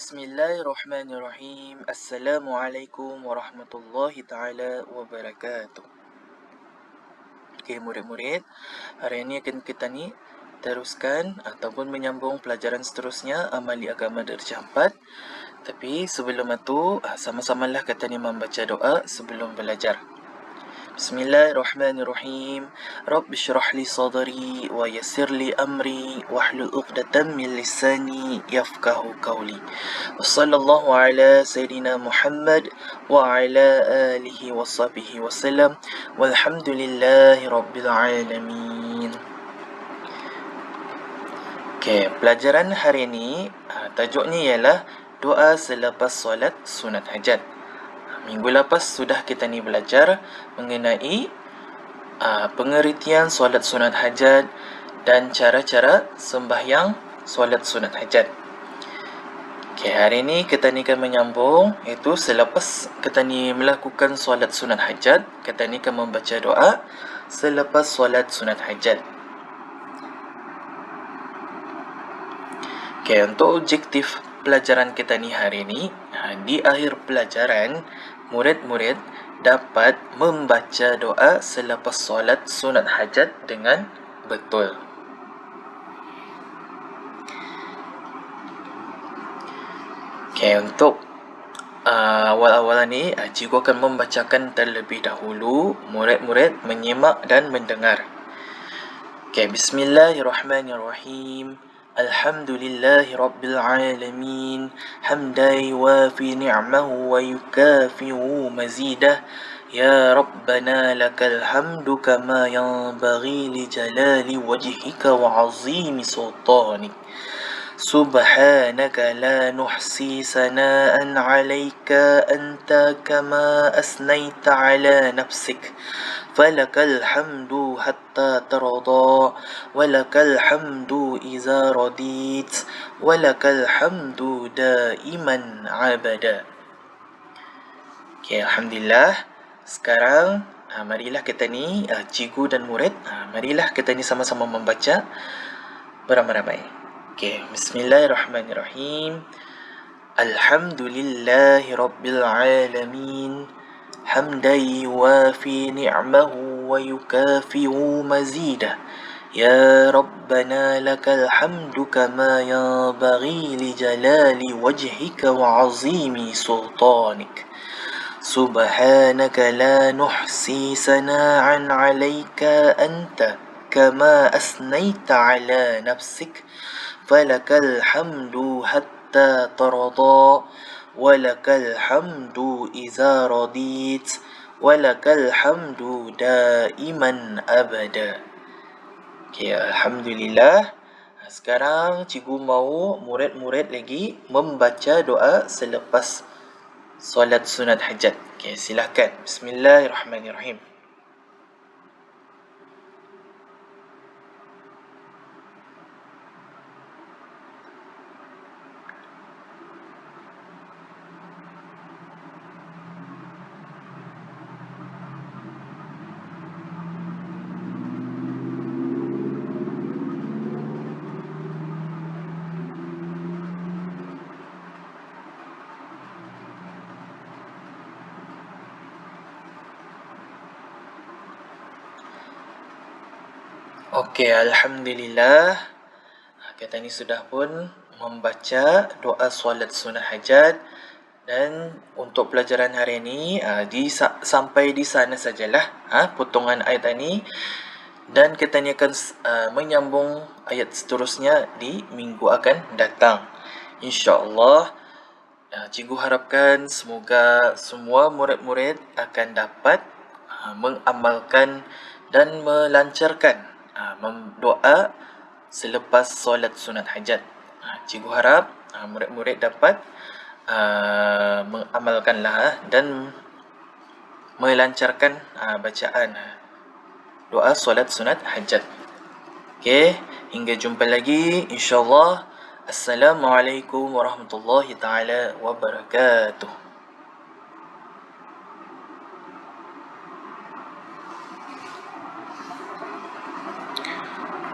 Bismillahirrahmanirrahim. Assalamualaikum warahmatullahi taala wabarakatuh. Okey murid-murid, hari ini akan kita ni teruskan ataupun menyambung pelajaran seterusnya amali agama darjah 4. Tapi sebelum itu, ah, sama-samalah kita ni membaca doa sebelum belajar. بسم الله الرحمن الرحيم رب اشرح لي صدري ويسر لي امري واحلل عقدة من لساني يفقهوا قولي وصلى الله على سيدنا محمد وعلى اله وصحبه وسلم والحمد لله رب العالمين Okay, pelajaran hari ini, tajuknya ialah doa selepas solat sunat hajat. Minggu lepas sudah kita ni belajar mengenai uh, pengertian solat sunat hajat dan cara-cara sembahyang solat sunat hajat. Okay, hari ini kita ni akan menyambung iaitu selepas kita ni melakukan solat sunat hajat, kita ni akan membaca doa selepas solat sunat hajat. Okay, untuk objektif pelajaran kita ni hari ini, di akhir pelajaran, murid-murid dapat membaca doa selepas solat sunat hajat dengan betul. Okay, untuk uh, awal-awal ni, uh, cikgu akan membacakan terlebih dahulu. Murid-murid menyimak dan mendengar. Okay, Bismillahirrahmanirrahim. الحمد لله رب العالمين حمدا يوافي نعمه ويكافئ مزيده. يا ربنا لك الحمد كما ينبغي لجلال وجهك وعظيم سلطانك. سبحانك لا نحصي ثناء عليك أنت كما أثنيت على نفسك. فلك الحمد حتى ترضى ولك الحمد إذا رضيت ولك الحمد دائما عبدا Okay, Alhamdulillah Sekarang uh, Marilah kita ni uh, Cikgu dan murid uh, Marilah kita ni sama-sama membaca Beramai-ramai Okay, Bismillahirrahmanirrahim Alhamdulillahi Rabbil Alamin حمدا يوافي نعمه ويكافئ مزيده. يا ربنا لك الحمد كما ينبغي لجلال وجهك وعظيم سلطانك. سبحانك لا نحصي ثناء عليك أنت كما أثنيت على نفسك. فلك الحمد حتى ترضى ولك الحمد إذا رضيت. walakal hamdu daiman abada. Okay, Alhamdulillah. Sekarang cikgu mahu murid-murid lagi membaca doa selepas solat sunat hajat. Okay, silakan. Bismillahirrahmanirrahim. Okey, Alhamdulillah. Kita ni sudah pun membaca doa solat sunnah hajat. Dan untuk pelajaran hari ini, uh, di, sampai di sana sajalah uh, potongan ayat ini. Dan kita ni akan uh, menyambung ayat seterusnya di minggu akan datang. InsyaAllah, uh, cikgu harapkan semoga semua murid-murid akan dapat uh, mengamalkan dan melancarkan Ha, doa selepas solat sunat hajat. Ha, cikgu harap ha, murid-murid dapat uh, mengamalkanlah dan melancarkan uh, bacaan doa solat sunat hajat. Okey, hingga jumpa lagi insya-Allah. Assalamualaikum warahmatullahi taala wabarakatuh.